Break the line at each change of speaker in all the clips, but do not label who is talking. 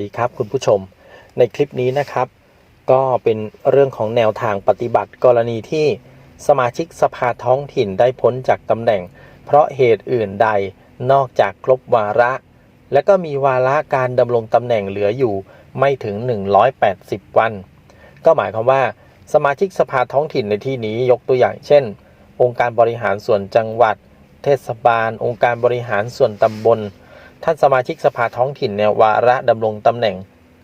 ดีครับคุณผู้ชมในคลิปนี้นะครับ ก็เป็นเรื่องของแนวทางปฏิบัติกรณีที่สมาชิกสภาท้องถิ่นได้พ้นจากตำแหน่ง เพราะเหตุอื่นใดนอกจากครบวาระ และก็มีวาระการดำรงตำแหน่งเหลืออยู่ไม่ถึง 180 วัน ก็หมายความว่าสมาชิกสภาท้องถิ่นในที่นี้ยกตัวอย่างเช่น องค์การบริหารส่วนจังหวัด เทศบาล องค์การบริหารส่วนตำบล ท่านสมาชิกสภาท้องถิ่นเนี่ยวาระดำรงตำแหน่ง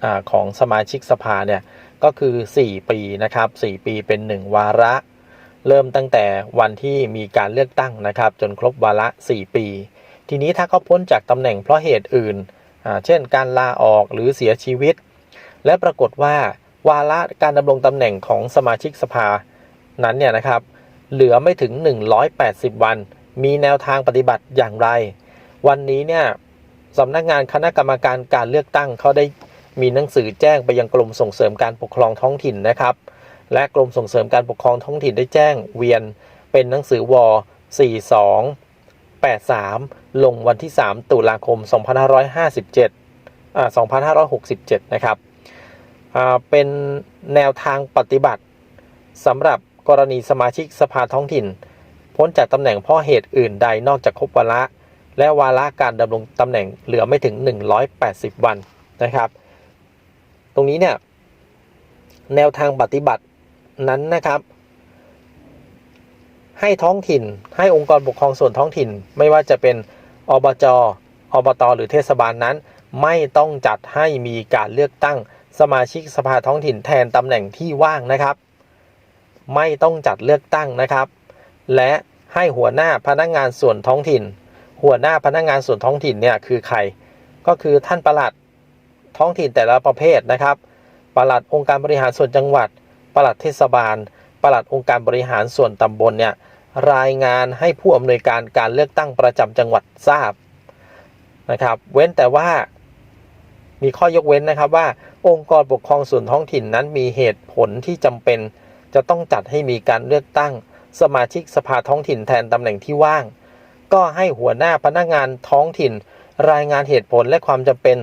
อของสมาชิกสภาเนี่ยก็คือ 4 ปีนะครับ 4 ปีเป็น 1 วาระ เริ่มตั้งแต่วันที่มีการเลือกตั้งนะครับ จนครบวาระ 4 ปี ทีนี้ถ้าเขาพ้นจากตำแหน่งเพราะเหตุอื่น เช่น การลาออกหรือเสียชีวิต และปรากฏว่าวาระการดำรงตำแหน่งของสมาชิกสภานั้นเนี่ยนะครับ เหลือไม่ถึง 180 วัน มีแนวทางปฏิบัติอย่างไร วันนี้เนี่ย สำนักงานคณะกรรมการการเลือกตั้งเขาได้มีหนังสือแจ้งไปยังกรมส่งเสริมการปกครองท้องถิ่นนะครับ และกรมส่งเสริมการปกครองท้องถิ่นได้แจ้งเวียนเป็นหนังสือว4283 ลงวันที่ 3 ตุลาคม 2557อ่า2567 นะครับอ่าเป็นแนวทางปฏิบัติสำหรับกรณีสมาชิกสภาท้องถิ่น พ้นจากตำแหน่งเพราะเหตุอื่นใดนอกจากครบวาระ และวาระการดำรงตำแหน่งเหลือไม่ถึง 180 วันนะครับ ตรงนี้เนี่ยแนวทางปฏิบัตินั้นนะครับ ให้ท้องถิ่นให้องค์กรปกครองส่วนท้องถิ่น ไม่ว่าจะเป็นอบจอบตหรือเทศบาลนั้น ไม่ต้องจัดให้มีการเลือกตั้งสมาชิกสภาท้องถิ่นแทนตำแหน่งที่ว่างนะครับ ไม่ต้องจัดเลือกตั้งนะครับ และให้หัวหน้าพนักงานส่วนท้องถิ่น หัวหน้าพนักงานส่วนท้องถิ่นเนี่ยคือใคร ก็คือท่านประหลัดท้องถิ่นแต่ละประเภทนะครับประหลัดองค์การบริหารส่วนจังหวัดประหลัดเทศบาลประหลัดองค์การบริหารส่วนตำบลเนี่ยรายงานให้ผู้อำนวยการการเลือกตั้งประจำจังหวัดทราบนะครับเว้นแต่ว่ามีข้อยกเว้นนะครับว่า องค์กรปกครองส่วนท้องถิ่นนั้นมีเหตุผลที่จำเป็น จะต้องจัดให้มีการเลือกตั้ง สมาชิกสภาท้องถิ่นแทนตำแหน่งที่ว่าง ก็ให้หัวหน้าพนักงานท้องถิ่น รายงานเหตุผลและความจำเป็น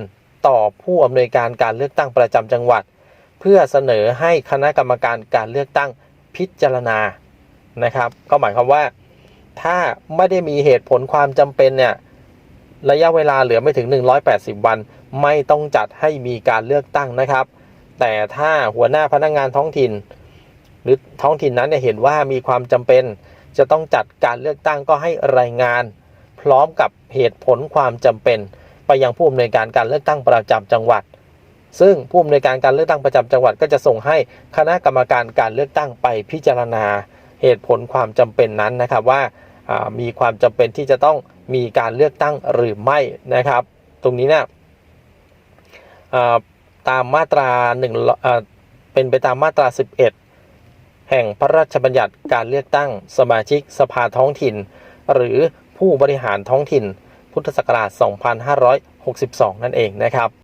ต่อผู้อำนวยการการเลือกตั้งประจำจังหวัด เพื่อเสนอให้คณะกรรมการการเลือกตั้งพิจารณานะครับ ก็หมายความว่า ถ้าไม่ได้มีเหตุผลความจำเป็นเนี่ยระยะเวลาเหลือไม่ถึง 180 วัน ไม่ต้องจัดให้มีการเลือกตั้งนะครับ แต่ถ้าหัวหน้าพนักงานท้องถิ่น หรือท้องถิ่นนั้นเนี่ยเห็นว่ามีความจำเป็น จะต้องจัดการเลือกตั้งก็ให้รายงาน พร้อมกับเหตุผลความจำเป็น ไปยังผู้อำนวยการการเลือกตั้งประจำจังหวัด ซึ่งผู้อำนวยการการเลือกตั้งประจำจังหวัด ก็จะส่งให้คณะกรรมการการเลือกตั้งไปพิจารณา เหตุผลความจำเป็นนั้นนะครับว่ามีความจำเป็นที่จะต้องมีการเลือกตั้งหรือไม่นะครับ ตรงนี้เนี่ยตามมาตราหนึ่งเป็นไปตามมาตรา 11 แห่งพระราชบัญญัติการเลือกตั้งสมาชิกสภาท้องถิ่น หรือผู้บริหารท้องถิ่น พุทธศักราช 2562 นั่นเองนะครับ